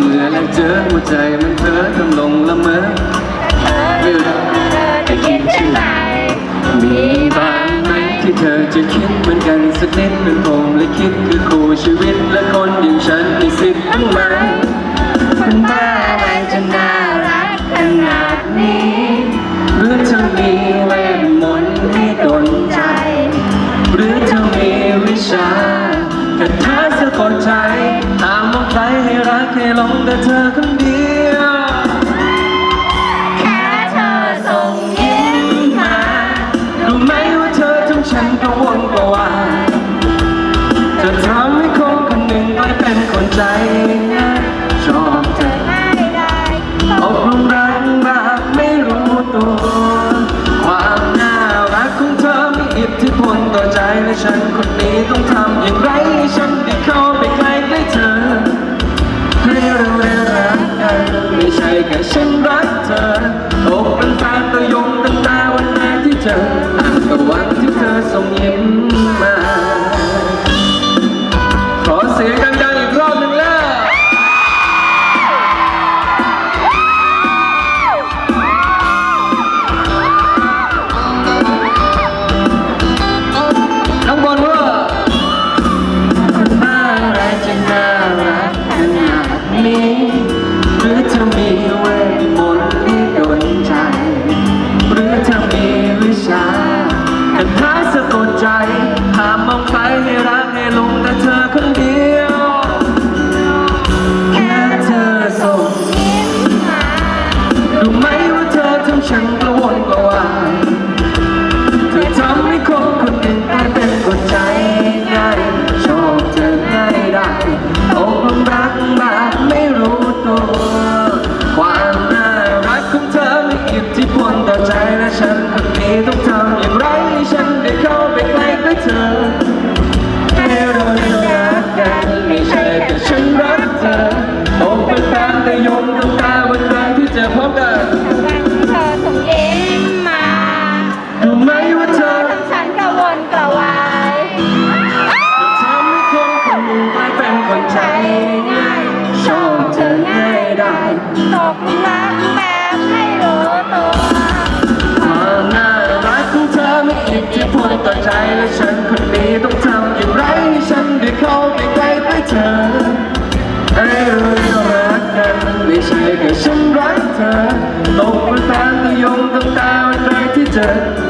เมื่อแล้วเจอหัวใจมันเธอทำลงละเมอเธอจะคิดใช่ไหมมีบ้างไหมที่เธอจะคิดเหมือนกันสักนิดเป็นผมและคิดคือคู่ชีวิตและคนอย่างฉันมีสิทธิ์บ้างไหมคนบ้าอะไรจะน่ารักขนาดนี้หรือเธอมีเวทมนต์ให้ดลใจ หรือเธอมีวิชาคาถาสะกดใจ ใครให้รักให้หลงแต่เธอคนเดียว แค่เธอส่งยิ้มมารู้ไหมว่าเธอทำฉันกระวนกระวายเธอทำให้คนคนหนึ่งกลายเป็นคนใจง่ายชอบเธอไม่ได้อบรมรักแบบไม่รู้ตัว ความน่ารักของเธอมีอิทธิพลต่อใจและฉันคนนี้ต้องทำอย่างไรให้ฉัน แค่ฉันรักเธอ อมีเวทมนต์ที่โดนใจ หรือเธอมีวิชาแต่ท้ายสะกดใจหามมองใครให้รักให้ลงแต่เธอคนเดียว แค่เธอส่งรู้ไหมว่าเธอทำฉันกระวนกระวายเธอทำให้ ฉันวันนี้ต้องทำอย่างไรให้ฉันได้เข้าไปใกล้ใกล้เธอให้เด้รักกันไม่ใช่แต่ฉันรักเธออ้เป็นแฟนแต่ยมดวตาวันแรกที่เจอพบกันวันเธอส่งยิ้มมารู้ไหมว่าเธอทำฉันกระวนกระวายทำให้คนคนนึ่กลายเป็นคนใจง่ายชอบเธอง่ายได้ตกลัก และฉันคนนี้ต้องทำอย่างไรฉันได้เข้าไปใกล้ใกล้เธอไอ้เราจะรักกันไม่ใช่แค่ฉันรักเธอตกเป็นแฟนตัวยงตั้งแต่วันแรกที่เจอ